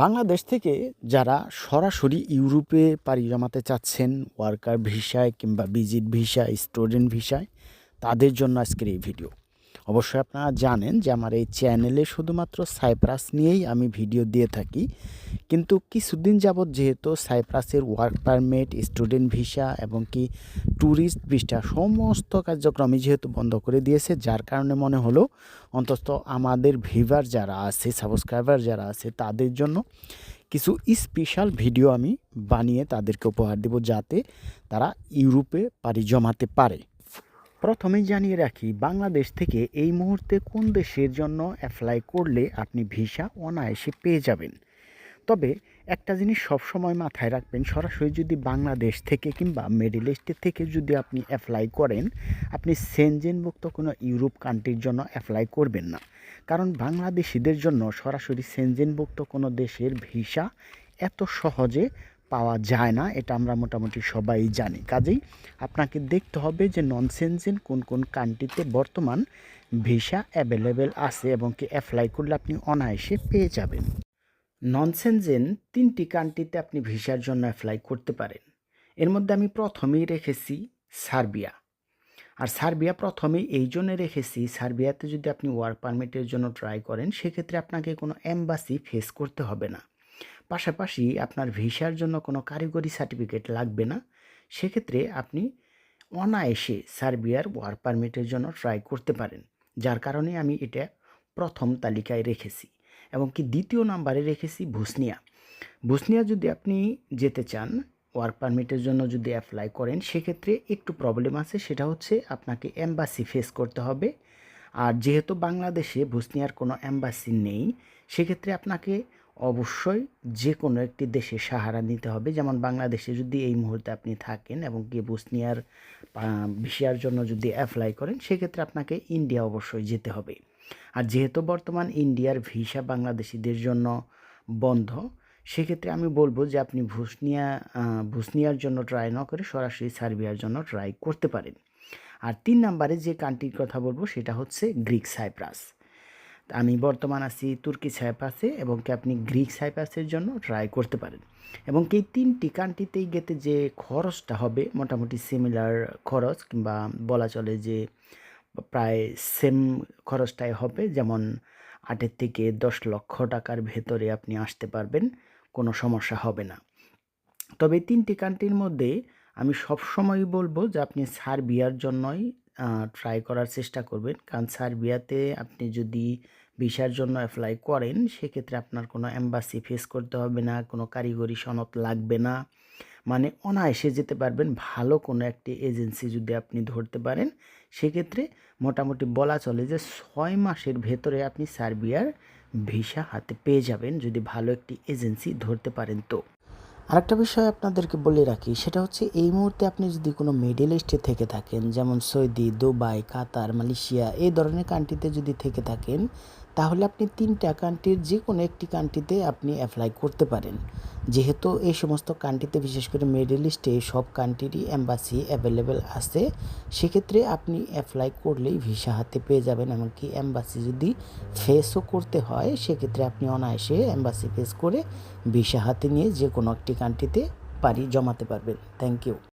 বাংলাদেশ থেকে যারা সরাসরি ইউরোপে পাড়ি জমাতে চাচ্ছেন, ওয়ার্কার ভিসায় কিংবা ভিজিট ভিসায় স্টুডেন্ট ভিসায়, তাদের জন্য আজকের এই ভিডিও। অবশ্যই আপনারা জানেন যে আমার এই চ্যানেলে শুধুমাত্র সাইপ্রাস নিয়েই আমি ভিডিও দিয়ে থাকি। কিন্তু কিছুদিন যাবৎ যেহেতু সাইপ্রাসের ওয়ার্ক পারমিট স্টুডেন্ট ভিসা এবং কি ট্যুরিস্ট ভিসা সমস্ত কার্যক্রমই যেহেতু বন্ধ করে দিয়েছে, যার কারণে মনে হলো অন্তত আমাদের ভিভার যারা আছে সাবস্ক্রাইবার যারা আছে, তাদের জন্য কিছু স্পেশাল ভিডিও আমি বানিয়ে তাদেরকে উপহার দেব যাতে তারা ইউরোপে পাড়ি জমাতে পারে। প্রথমেই জানিয়ে রাখি, বাংলাদেশ থেকে এই মুহূর্তে কোন দেশের জন্য অ্যাপ্লাই করলে আপনি ভিসা অনায়াসে পেয়ে যাবেন? তবে একটা জিনিস সবসময় মাথায় রাখবেন, সরাসরি যদি বাংলাদেশ থেকে কিংবা মিডিল ইস্টের থেকে যদি আপনি অ্যাপ্লাই করেন, আপনি সেনজেনভুক্ত কোনো ইউরোপ কান্ট্রির জন্য অ্যাপ্লাই করবেন না। কারণ বাংলাদেশিদের জন্য সরাসরি সেনজেনভুক্ত কোনো দেশের ভিসা এত সহজে পাওয়া যায় না, এটা আমরা মোটামুটি সবাই জানি। কাজেই আপনাকে দেখতে হবে যে নন সেনজেন কোন কোন কান্ট্রিতে বর্তমান ভিসা অ্যাভেলেবেল আছে এবং কি অ্যাপ্লাই করলে আপনি অনায়াসে পেয়ে যাবেন। নন সেনজেন তিনটি কান্ট্রিতে আপনি ভিসার জন্য অ্যাপ্লাই করতে পারেন। এর মধ্যে আমি প্রথমেই রেখেছি সার্বিয়া। আর সার্বিয়া প্রথমেই এই জন্য রেখেছি, সার্বিয়াতে যদি আপনি ওয়ার্ক পারমিটের জন্য ট্রাই করেন, সেক্ষেত্রে আপনাকে কোনো অ্যাম্বাসি ফেস করতে হবে না। পাশাপাশি আপনার ভিসার জন্য কোনো কারিগরি সার্টিফিকেট লাগবে না, সেক্ষেত্রে আপনি অনায়াসে সার্বিয়ার ওয়ার্ক পারমিটের জন্য ট্রাই করতে পারেন, যার কারণে আমি এটা প্রথম তালিকায় রেখেছি এবং কি দ্বিতীয় নাম্বারে রেখেছি ভুসনিয়া ভুসনিয়া যদি আপনি যেতে চান, ওয়ার্ক পারমিটের জন্য যদি অ্যাপ্লাই করেন, সেক্ষেত্রে একটু প্রবলেম আছে, সেটা হচ্ছে আপনাকে অ্যাম্বাসি ফেস করতে হবে। আর যেহেতু বাংলাদেশে ভুসনিয়ার কোনো অ্যাম্বাসি নেই, সেক্ষেত্রে আপনাকে অবশ্যই যে কোনো একটি দেশে সাহারা নিতে হবে। যেমন বাংলাদেশে যদি এই মুহূর্তে আপনি থাকেন এবং কি বুসনিয়ার ভিসার জন্য যদি অ্যাপ্লাই করেন, সেক্ষেত্রে আপনাকে ইন্ডিয়া অবশ্যই যেতে হবে। আর যেহেতু বর্তমান ইন্ডিয়ার ভিসা বাংলাদেশিদের জন্য বন্ধ, সেক্ষেত্রে আমি বলব যে আপনি ভুসনিয়া ভুসনিয়ার জন্য ট্রাই না করে সরাসরি সার্বিয়ার জন্য ট্রাই করতে পারেন। আর তিন নাম্বারে যে কান্ট্রির কথা বলব, সেটা হচ্ছে গ্রিক সাইপ্রাস আমি বর্তমান আছি তুর্কি সাইপ্রাসে এবং কি আপনি গ্রিক সাইপাসের জন্য ট্রাই করতে পারেন। এবং কি তিনটি কান্ট্রিতেই গেতে যে খরচটা হবে, মোটামুটি সিমিলার খরচ কিংবা বলা চলে যে প্রায় সেম খরচটাই হবে, যেমন আটের থেকে দশ লক্ষ টাকার ভেতরে আপনি আসতে পারবেন, কোনো সমস্যা হবে না। তবে তিনটি কান্ট্রির মধ্যে আমি সবসময় বলব যে আপনি সার্বিয়ার জন্যই ট্রাই করার চেষ্টা করবেন। কারণ সার্বিয়াতে আপনি যদি ভিসার জন্য অ্যাপ্লাই করেন, সেক্ষেত্রে আপনার কোনো অ্যাম্বাসি ফেস করতে হবে না, কোনো কারিগরি সনদ লাগবে না। মানে অনায়াসে যেতে পারবেন, ভালো কোনো একটি এজেন্সি যদি আপনি ধরতে পারেন, সেক্ষেত্রে মোটামুটি বলা চলে যে ছয় মাসের ভেতরে আপনি সার্বিয়ার ভিসা হাতে পেয়ে যাবেন, যদি ভালো একটি এজেন্সি ধরতে পারেন তো। আরেকটা বিষয় আপনাদেরকে বলে রাখি, সেটা হচ্ছে এই মুহূর্তে আপনি যদি কোনো মিডিল ইস্টে থেকে থাকেন, যেমন সৌদি, দুবাই, কাতার, মালয়েশিয়া, এই ধরনের কান্ট্রিতে যদি থেকে থাকেন তাহলে আপনি তিনটা কান্ট্রির যে কোনো একটি কান্ট্রিতে আপনি অ্যাপ্লাই করতে পারেন। যেহেতু এই সমস্ত কান্ট্রিতে বিশেষ করে মিডল ইস্টে সব কান্ট্রিরই অ্যাম্বাসি অ্যাভেলেবেল আছে, সেক্ষেত্রে আপনি অ্যাপ্লাই করলেই ভিসা হাতে পেয়ে যাবেন। এমনকি অ্যাম্বাসি যদি ফেসও করতে হয়, সেক্ষেত্রে আপনি অনায়াসে অ্যাম্বাসি ফেস করে ভিসা হাতে নিয়ে যে কোনো একটি কান্ট্রিতে পারি জমাতে পারবেন। Thank you